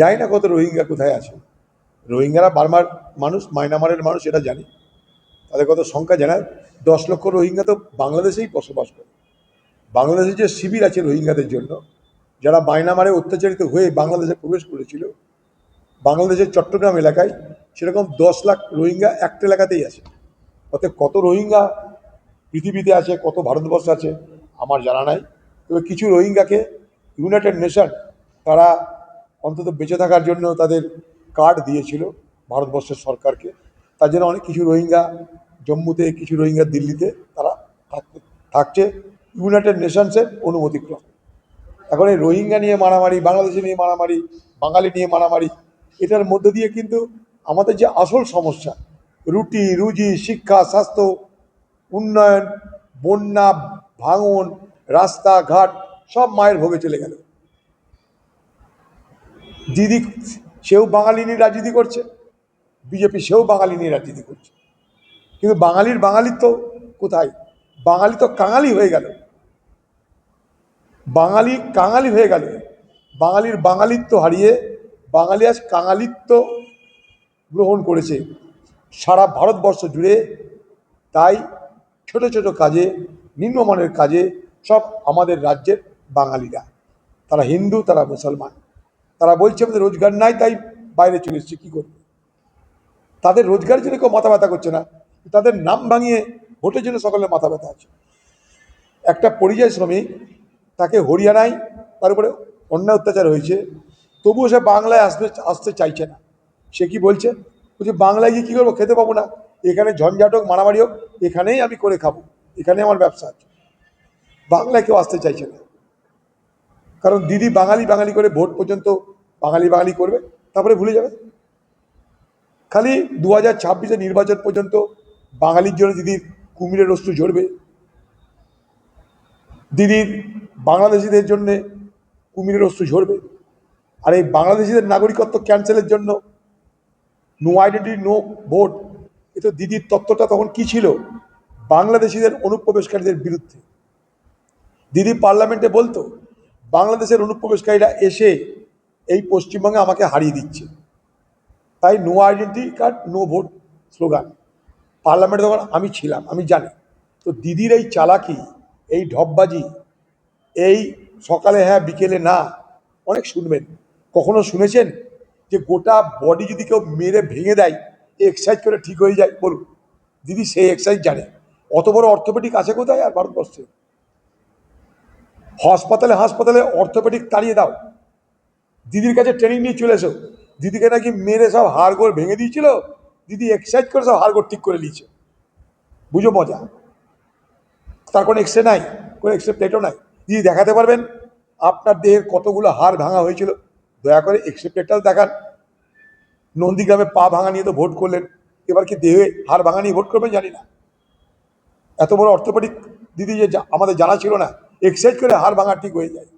জানি না কত রোহিঙ্গা কোথায় আছে। রোহিঙ্গারা বার্মার মানুষ, মায়ানমারের মানুষ, এটা জানি। তাদের কত সংখ্যা জানা দশ লক্ষ রোহিঙ্গা তো বাংলাদেশেই বসবাস করে। বাংলাদেশে যে শিবির আছে রোহিঙ্গাদের জন্য, যারা মায়ানমারে অত্যাচারিত হয়ে বাংলাদেশে প্রবেশ করেছিল, বাংলাদেশের চট্টগ্রাম এলাকায় সেরকম দশ লাখ রোহিঙ্গা একটা এলাকাতেই আছে। অতএব কত রোহিঙ্গা পৃথিবীতে আছে, কত ভারতবর্ষে আছে, আমার জানা নাই। তবে কিছু রোহিঙ্গাকে, ইউনাইটেড নেশন, তারা অন্তত বেঁচে থাকার জন্য তাদের কার্ড দিয়েছিল ভারতবর্ষের সরকারকে। তার জন্য অনেক কিছু রোহিঙ্গা, জম্মুতে কিছু রোহিঙ্গা দিল্লিতে তারা থাকতে, থাকছে। ইউনাইটেড নেশনসের অনুমতিক্রম। এখন এই রোহিঙ্গা নিয়ে মারামারি, বাংলাদেশি নিয়ে মারামারি, বাঙালি নিয়ে মারামারি, এটার মধ্যে দিয়ে কিন্তু আমাদের যে আসল সমস্যা, রুটি, রুজি, শিক্ষা, স্বাস্থ্য, উন্নয়ন, বন্যা, ভাঙন, রাস্তাঘাট, সব মায়ের ভোগে চলে গেল। দিদি সেও বাঙালি নিয়ে রাজনীতি করছে, বিজেপি সেও বাঙালি নিয়ে রাজনীতি করছে। কিন্তু বাঙালির বাঙালিত্ব কোথায়? বাঙালি তো কাঙালি হয়ে গেল। বাঙালি কাঙালি হয়ে গেল। বাঙালির বাঙালিত্ব হারিয়ে বাঙালি আজ কাঙালিত্ব গ্রহণ করেছে সারা ভারতবর্ষ জুড়ে। তাই ছোট ছোট কাজে, নিম্নমানের কাজে সব আমাদের রাজ্যের বাঙালিরা, তারা হিন্দু, তারা মুসলমান। তারা বলছে, আমাদের রোজগার নাই, তাই বাইরে চলে এসছে, কী করবে? তাদের রোজগারের জন্য কেউ মাথা ব্যথা করছে না। তাদের নাম ভাঙিয়ে ভোটের জন্য সকলের মাথা ব্যথা আছে। একটা পরিযায়ী শ্রমিক, তাকে হরিয়ানায়, তার উপরে অন্যায় অত্যাচার হয়েছে। তবুও সে বাংলায় আসতে আসতে চাইছে না। সে কি বলছে? বলছে, বাংলায় গিয়ে কী করব? খেতে পাবো না। এখানে ঝঞ্ঝাট হোক, মারামারি হোক, এখানেই আমি করে খাব। এখানেই আমার ব্যবসা আছে। বাংলায় কেউ আসতে চাইছে না। কারণ দিদি বাঙালি বাঙালি করে ভোট পর্যন্ত বাঙালি বাঙালি করবে, তারপরে ভুলে যাবে। খালি দু হাজার ছাব্বিশে নির্বাচন পর্যন্ত বাঙালির জন্য দিদির কুমিরের অস্ত্র ঝরবে। দিদির বাংলাদেশিদের জন্য কুমিরের অস্ত্র ঝরবে। আর এই বাংলাদেশিদের নাগরিকত্ব ক্যান্সেলের জন্য নো আইডেন্টি নো ভোট এ তো দিদির তত্ত্বটা তখন কি ছিল? বাংলাদেশিদের অনুপ্রবেশকারীদের বিরুদ্ধে। দিদি পার্লামেন্টে বলতো, বাংলাদেশের অনুপ্রবেশকারীরা এসে এই পশ্চিমবঙ্গে আমাকে হারিয়ে দিচ্ছে। তাই no identity card no vote slogan পার্লামেন্টে তখন আমি ছিলাম, আমি জানি। তো দিদির এই চালাকি, এই ঢপবাজি, এই সকালে হ্যাঁ বিকেলে না, অনেক শুনবেন। কখনো শুনেছেন? যে গোটা বডি যদি কেউ মেরে ভেঙে দেয় এক্সারসাইজ করে ঠিক হয়ে যায়, বলুন। দিদি সেই এক্সারসাইজ জানে। অত বড় অর্থোপেডিক আছে কোথায় আর ভারতবর্ষে? হাসপাতালে হাসপাতালে অর্থোপেডিক তাড়িয়ে দাও। দিদির কাছে ট্রেনিং নিয়ে চলে এসো। দিদিকে নাকি মেরে সব হাড়গোড় ভেঙে দিয়েছিল। দিদি এক্সারসাইজ করে সব হাড়গোড় ঠিক করে নিয়েছে। বুঝো মজা। তার কোনো এক্সরে নাই, কোনো এক্সরে প্লেটও নাই। দিদি দেখাতে পারবেন, আপনার দেহের কতগুলো হাড় ভাঙা হয়েছিল। দয়া করে এক্সরে প্লেটটাও দেখান। নন্দীগ্রামে পা ভাঙা নিয়ে তো ভোট করলেন। এবার কি দেহে হাড় ভাঙা নিয়ে ভোট করবেন জানি না। এত বড় অর্থোপেডিক দিদি যে আমাদের জানা ছিল না। এক্সারসাইজ করে হাড় ভাঙা ঠিক হয়ে যায়।